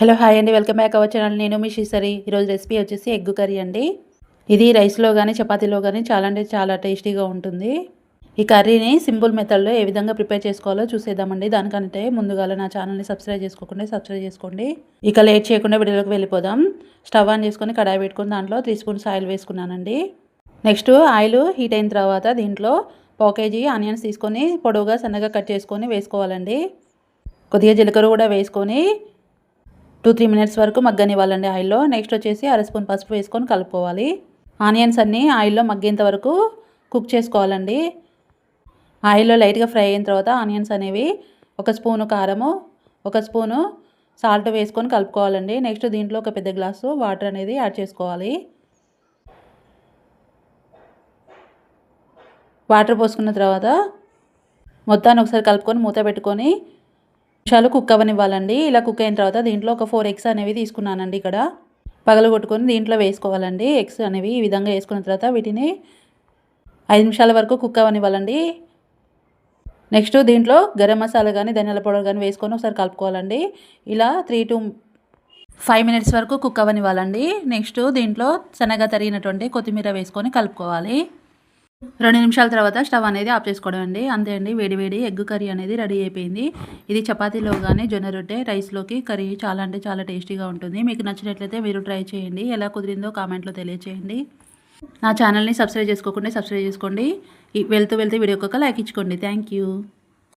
Hello hi అండి welcome back our channel. నేను మీ శ్రీసరి. ఈరోజు రెసిపీ వచ్చేసి ఎగ్ కర్రీ అండి. ఇది రైస్లో కానీ చపాతీలో కానీ చాలా అంటే చాలా టేస్టీగా ఉంటుంది. ఈ కర్రీని సింపుల్ మెథడ్లో ఏ విధంగా ప్రిపేర్ చేసుకోవాలో చూసేద్దామండి. దానికంటే ముందుగా నా ఛానల్ని సబ్స్క్రైబ్ చేసుకోకుండా సబ్స్క్రైబ్ చేసుకోండి. ఇక లేట్ చేయకుండా వీడియోలోకి వెళ్ళిపోదాం. స్టవ్ ఆన్ చేసుకొని కడాయి పెట్టుకుని దాంట్లో త్రీ స్పూన్స్ ఆయిల్ వేసుకున్నానండి. నెక్స్ట్ ఆయిల్ హీట్ అయిన తర్వాత దీంట్లో పావు కేజీ ఆనియన్స్ తీసుకొని పొడవుగా సన్నగా కట్ చేసుకొని వేసుకోవాలండి. కొద్దిగా జీలకర్ర కూడా వేసుకొని టూ త్రీ మినిట్స్ వరకు మగ్గనివ్వాలండి ఆయిల్లో. నెక్స్ట్ వచ్చేసి అర స్పూన్ పసుపు వేసుకొని కలుపుకోవాలి. ఆనియన్స్ అన్నీ ఆయిల్లో మగ్గేంత వరకు కుక్ చేసుకోవాలండి. ఆయిల్లో లైట్గా ఫ్రై అయిన తర్వాత ఆనియన్స్ అనేవి ఒక స్పూను కారము ఒక స్పూను సాల్ట్ వేసుకొని కలుపుకోవాలండి. నెక్స్ట్ దీంట్లో ఒక పెద్ద గ్లాసు వాటర్ అనేది యాడ్ చేసుకోవాలి. వాటర్ పోసుకున్న తర్వాత మొత్తాన్ని ఒకసారి కలుపుకొని మూత పెట్టుకొని నిమిషాలు కుక్ అవ్వనివ్వాలండి ఇలా కుక్ అయిన తర్వాత దీంట్లో ఒక ఫోర్ ఎగ్స్ అనేవి తీసుకున్నానండి ఇక్కడ. పగలు కొట్టుకొని దీంట్లో వేసుకోవాలండి. ఎగ్స్ అనేవి ఈ విధంగా వేసుకున్న తర్వాత వీటిని ఐదు నిమిషాల వరకు కుక్ అవ్వనివ్వాలండి నెక్స్ట్ దీంట్లో గరం మసాలా కానీ ధనియాల పౌడర్ కానీ వేసుకొని ఒకసారి కలుపుకోవాలండి. ఇలా త్రీ టు ఫైవ్ మినిట్స్ వరకు కుక్ అవ్వనివ్వాలండి నెక్స్ట్ దీంట్లో సన్నగా తరిగినటువంటి కొత్తిమీర వేసుకొని కలుపుకోవాలి. రెండు నిమిషాల తర్వాత స్టవ్ అనేది ఆఫ్ చేసుకోవడం అండి. అంతే అండి వేడి వేడి ఎగ్ కర్రీ అనేది రెడీ అయిపోయింది. ఇది చపాతీలో కానీ జొన్న రొట్టె రైస్లోకి కర్రీ చాలా అంటే చాలా టేస్టీగా ఉంటుంది. మీకు నచ్చినట్లయితే మీరు ట్రై చేయండి. ఎలా కుదిరిందో కామెంట్లో తెలియచేయండి. నా ఛానల్ని సబ్స్క్రైబ్ చేసుకోకుండా సబ్స్క్రైబ్ చేసుకోండి. వెళ్తూ వెళ్తూ వీడియో ఒక లైక్ ఇచ్చుకోండి. Thank you.